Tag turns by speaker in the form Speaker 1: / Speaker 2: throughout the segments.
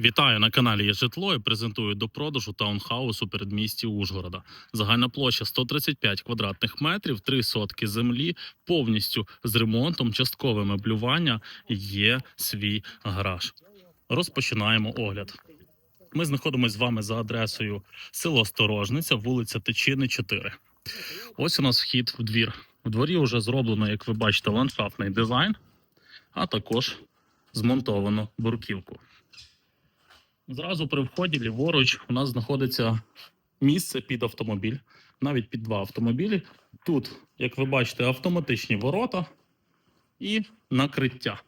Speaker 1: Вітаю на каналі «Є житло» і презентую до продажу таунхаус у передмісті Ужгорода. Загальна площа 135 квадратних метрів, три сотки землі, повністю з ремонтом, часткове меблювання, є свій гараж. Розпочинаємо огляд. Ми знаходимося з вами за адресою село Сторожниця, вулиця Тичини, 4. Ось у нас вхід в двір. В дворі вже зроблено, як ви бачите, ландшафтний дизайн, а також змонтовано бурківку. Зразу при вході ліворуч у нас знаходиться місце під автомобіль, навіть під два автомобілі. Тут, як ви бачите, автоматичні ворота і накриття.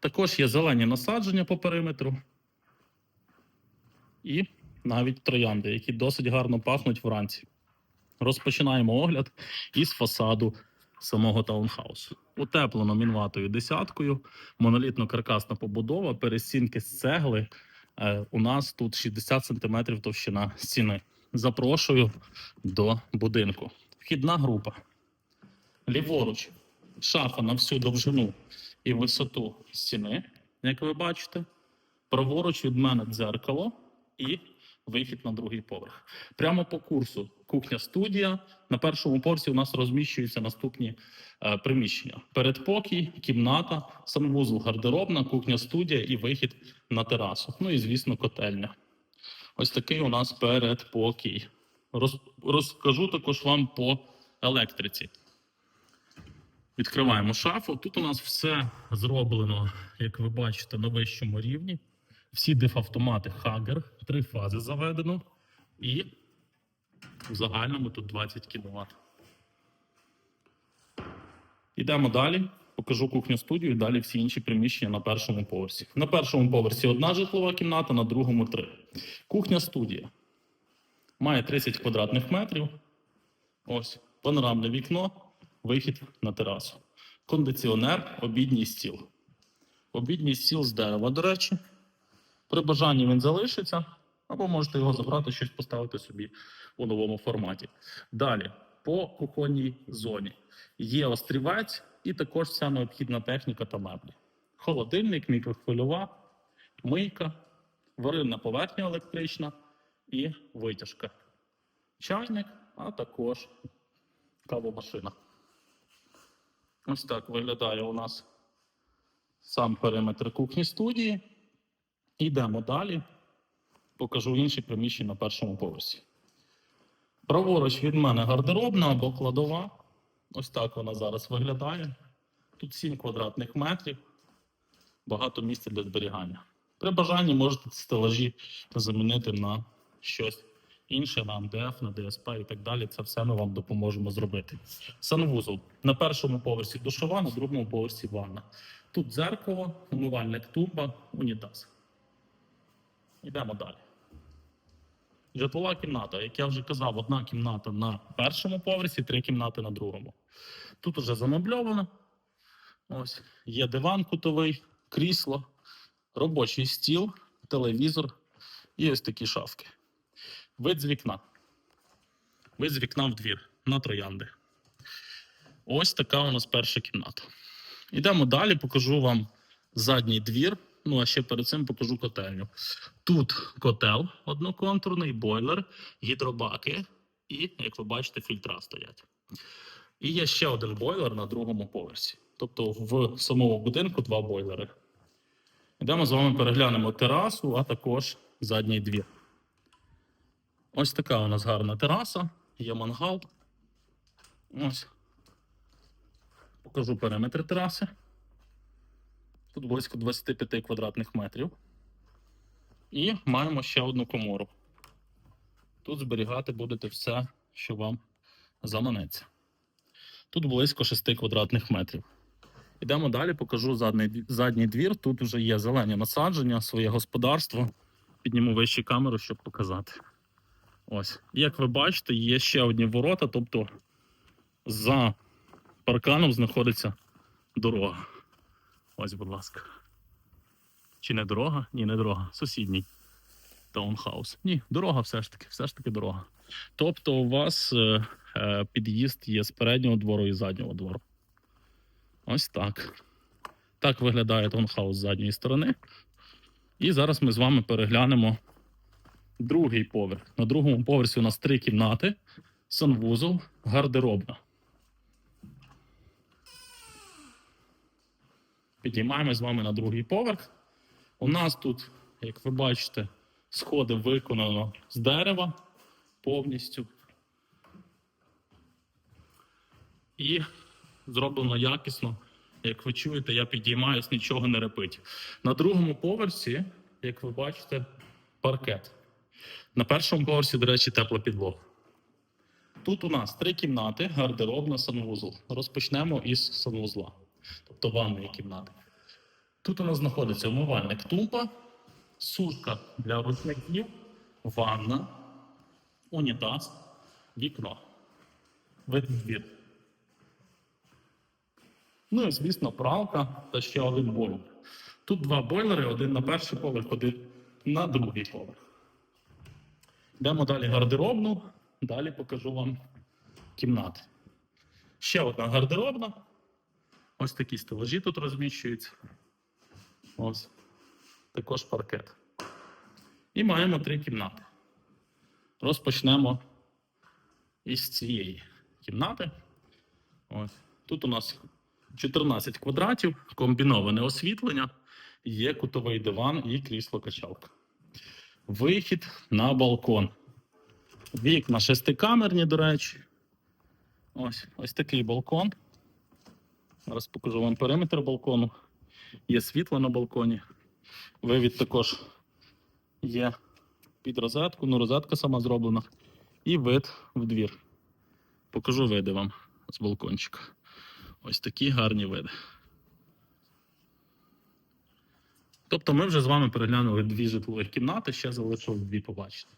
Speaker 1: Також є зелені насадження по периметру і навіть троянди, які досить гарно пахнуть вранці. Розпочинаємо огляд із фасаду самого таунхаусу. Утеплено мінватою десяткою, монолітно-каркасна побудова, перестінки з цегли. Е, У нас тут 60 см товщина стіни. Запрошую до будинку. Вхідна група. Ліворуч. Шафа на всю довжину і висоту стіни, як ви бачите. Праворуч від мене дзеркало і вихід на другий поверх. Прямо по курсу кухня-студія. На першому поверсі у нас розміщуються наступні е, приміщення: передпокій, кімната, санвузол, гардеробна, кухня-студія і вихід на терасу. Ну і звісно, котельня. Ось такий у нас передпокій. Роз, розкажу також вам по електриці. Відкриваємо шафу. Тут у нас все зроблено, як ви бачите, на вищому рівні. Всі дифавтомати Хагер, три фази заведено. І в загальному тут 20 кВт. Йдемо далі. Покажу кухню студію і далі всі інші приміщення на першому поверсі. На першому поверсі одна житлова кімната, на другому три. Кухня студія. Має 30 квадратних метрів. Ось панорамне вікно, вихід на терасу. Кондиціонер, обідній стіл. Обідній стіл з дерева, до речі. При бажанні він залишиться, або можете його забрати, щось поставити собі у новому форматі. Далі, по кухонній зоні є острівець і також вся необхідна техніка та меблі. Холодильник, мікрохвильова, мийка, варильна поверхня електрична і витяжка. Чайник, а також кавомашина. Ось так виглядає у нас сам периметр кухні студії. Йдемо далі. Покажу інші приміщення на першому поверсі. Праворуч від мене гардеробна або кладова. Ось так вона зараз виглядає. Тут 7 квадратних метрів, багато місця для зберігання. При бажанні можете стелажі замінити на щось інше, на МДФ, на ДСП і так далі. Це все ми вам допоможемо зробити. Санвузол. На першому поверсі душова, на другому поверсі ванна. Тут дзеркало, умивальник тумба, унітаз. Йдемо далі. Житлова кімната, як я вже казав, одна кімната на першому поверсі, три кімнати на другому. Тут уже замебльовано. Ось є диван кутовий, крісло, робочий стіл, телевізор і ось такі шафки. Вид з вікна. Вид з вікна в двір на троянди. Ось така у нас перша кімната. Йдемо далі, покажу вам задній двір. Ну, а ще перед цим покажу котельню. Тут котел одноконтурний, бойлер, гідробаки і, як ви бачите, фільтра стоять. І є ще один бойлер на другому поверсі. Тобто в самому будинку два бойлери. Йдемо з вами переглянемо терасу, а також задній двір. Ось така у нас гарна тераса, є мангал. Ось. Покажу периметр тераси. Тут близько 25 квадратних метрів. І маємо ще одну комору. Тут зберігати будете все, що вам заманеться. Тут близько 6 квадратних метрів. Йдемо далі, покажу задній, задній двір. Тут вже є зелені насадження, своє господарство. Підніму вище камеру, щоб показати. Ось. Як ви бачите, є ще одні ворота, тобто за парканом знаходиться дорога. Ось, будь ласка. Чи не дорога? Ні, не дорога. Сусідній таунхаус. Ні, дорога все ж таки, все ж таки дорога. Тобто у вас е, е, під'їзд є з переднього двору і заднього двору. Ось так. Так виглядає таунхаус з задньої сторони. І зараз ми з вами переглянемо другий поверх. На другому поверсі у нас три кімнати, санвузол, гардеробна. Підіймаємо з вами на другий поверх. У нас тут, як ви бачите, сходи виконано з дерева повністю. І зроблено якісно. Як ви чуєте, я підіймаюсь, нічого не репить. На другому поверсі, як ви бачите, паркет. На першому поверсі, до речі, тепла підлога. Тут у нас три кімнати, гардеробна, санвузол. Розпочнемо із санвузла, тобто ванної кімнати. Тут у нас знаходиться умивальник тумба, сушка для рушників, ванна, унітаз, вікно. Видний двір. Ну і, звісно, пралка та ще один бойлер. Тут два бойлери, один на перший поверх, один на другий поверх. Йдемо далі гардеробну, далі покажу вам кімнати. Ще одна гардеробна. Ось такі стелажі тут розміщуються. Ось. Також паркет. І маємо три кімнати. Розпочнемо із цієї кімнати. Ось. Тут у нас 14 квадратів, комбіноване освітлення, є кутовий диван і крісло-качалка. Вихід на балкон. Вікна шестикамерні, до речі. Ось, ось такий балкон. Зараз покажу вам периметр балкону. Є світло на балконі. Вивід також є під розетку, ну розетка сама зроблена. І вид в двір. Покажу види вам з балкончика. Ось такі гарні види. Тобто ми вже з вами переглянули дві житлових кімнати, ще залишилось дві побачити.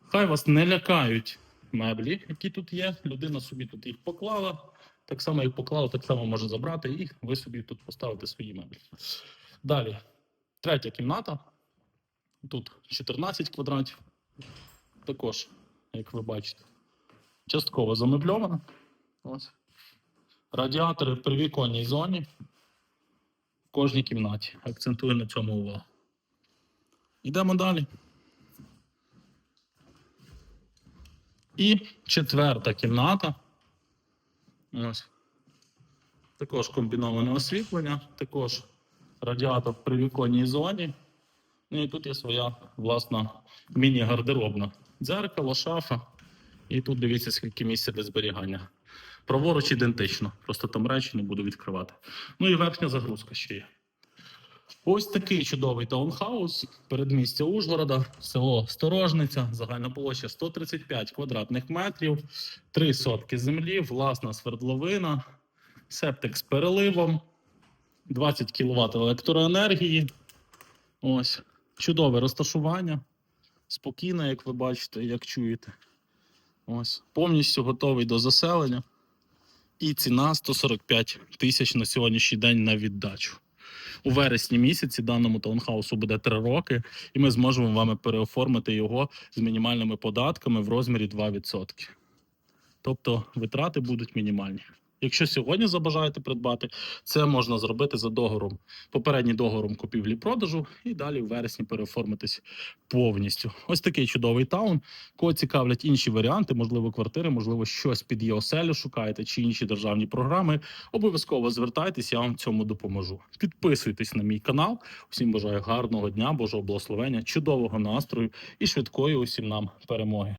Speaker 1: Хай вас не лякають меблі, які тут є. Людина собі тут їх поклала. Так само, як поклала, так само може забрати, і ви собі тут поставите свої меблі. Далі, третя кімната. Тут 14 квадратів. Також, як ви бачите, частково замебльована. Радіатори в привіконній зоні в кожній кімнаті. Акцентую на цьому увагу. Йдемо далі. І четверта кімната. Ось. Також комбіноване освітлення, також радіатор при віконній зоні. Ну і тут є своя власна міні-гардеробна. Дзеркало, шафа. І тут дивіться, скільки місця для зберігання. Праворуч ідентично, просто там речі не буду відкривати. Ну і верхня загрузка ще є. Ось такий чудовий таунхаус передмістя Ужгорода, село Сторожниця, загальна площа 135 квадратних метрів, 3 сотки землі, власна свердловина, септик з переливом, 20 кВт електроенергії. Ось чудове розташування, спокійне, як ви бачите, як чуєте. Ось повністю готовий до заселення. І ціна 145 тисяч на сьогоднішній день на віддачу. У вересні місяці даному таунхаусу буде 3 роки, і ми зможемо вами переоформити його з мінімальними податками в розмірі 2%. Тобто витрати будуть мінімальні. Якщо сьогодні забажаєте придбати, це можна зробити за договором, попереднім договором купівлі-продажу, і далі в вересні переоформитись повністю. Ось такий чудовий таун. Кого цікавлять інші варіанти, можливо, квартири, можливо, щось під є оселю шукаєте чи інші державні програми. Обов'язково звертайтеся, я вам в цьому допоможу. Підписуйтесь на мій канал. Усім бажаю гарного дня, Божого благословення, чудового настрою і швидкої усім нам перемоги.